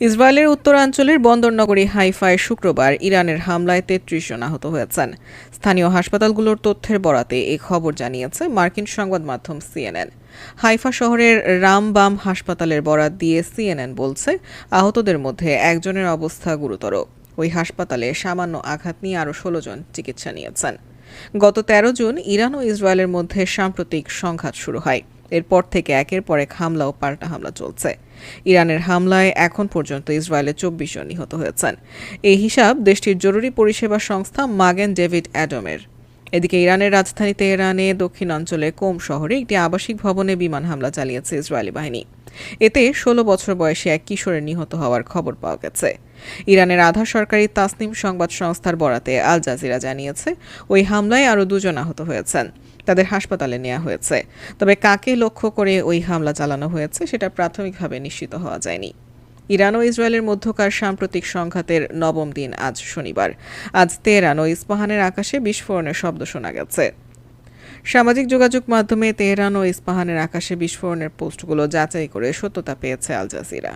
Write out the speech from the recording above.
ইসরায়েলের উত্তরাঞ্চলের বন্দরনগরী হাইফায় শুক্রবার ইরানের হামলায় তেত্রিশ জন আহত হয়েছেন। স্থানীয় হাসপাতালগুলোর তথ্যের বরাতে এ খবর জানিয়েছে মার্কিন সংবাদ মাধ্যম সিএনএন। হাইফা শহরের রামবাম হাসপাতালের বরাত দিয়ে সিএনএন বলছে, আহতদের মধ্যে একজনের অবস্থা গুরুতর। ওই হাসপাতালে সামান্য আঘাত নিয়ে আরও ষোলো জন চিকিৎসা নিয়েছেন। গত তেরো জুন ইরান ও ইসরায়েলের মধ্যে সাম্প্রতিক সংঘাত শুরু হয়। এরপর থেকে একের পর এক হামলা ও পাল্টা হামলা চলছে। ইরানের হামলায় এখন পর্যন্ত ইসরায়েলে চব্বিশ জন নিহত হয়েছেন। এই হিসাব দেশটির জরুরি পরিষেবা সংস্থা মাগেন ডেভিড অ্যাডমের। এদিকে ইরানের রাজধানী তেহরানে দক্ষিণাঞ্চলে কোম শহরে একটি আবাসিক ভবনে বিমান হামলা চালিয়েছে ইসরায়েলি বাহিনী। এতে ষোলো বছর বয়সী এক কিশোরের নিহত হওয়ার খবর পাওয়া গেছে। ইরানের আধা সরকারি তাসনিম সংবাদ সংস্থার বরাতে আল জাজিরা জানিয়েছে, ওই হামলায় আরও দুজন আহত হয়েছেন। তাদের হাসপাতালে নেওয়া হয়েছে। তবে কাকে লক্ষ্য করে ওই হামলা চালানো হয়েছে সেটা প্রাথমিকভাবে নিশ্চিত হওয়া যায়নি। ইরান ও ইসরায়েলের মধ্যকার সাম্প্রতিক সংঘাতের নবম দিন আজ শনিবার। আজ তেহরান ও ইস্পাহানের আকাশে বিস্ফোরণের শব্দ শোনা গেছে। সামাজিক যোগাযোগ মাধ্যমে তেহরান ও ইস্পাহানের আকাশে বিস্ফোরণের পোস্টগুলো যাচাই করে সত্যতা পেয়েছে আল জাজিরা।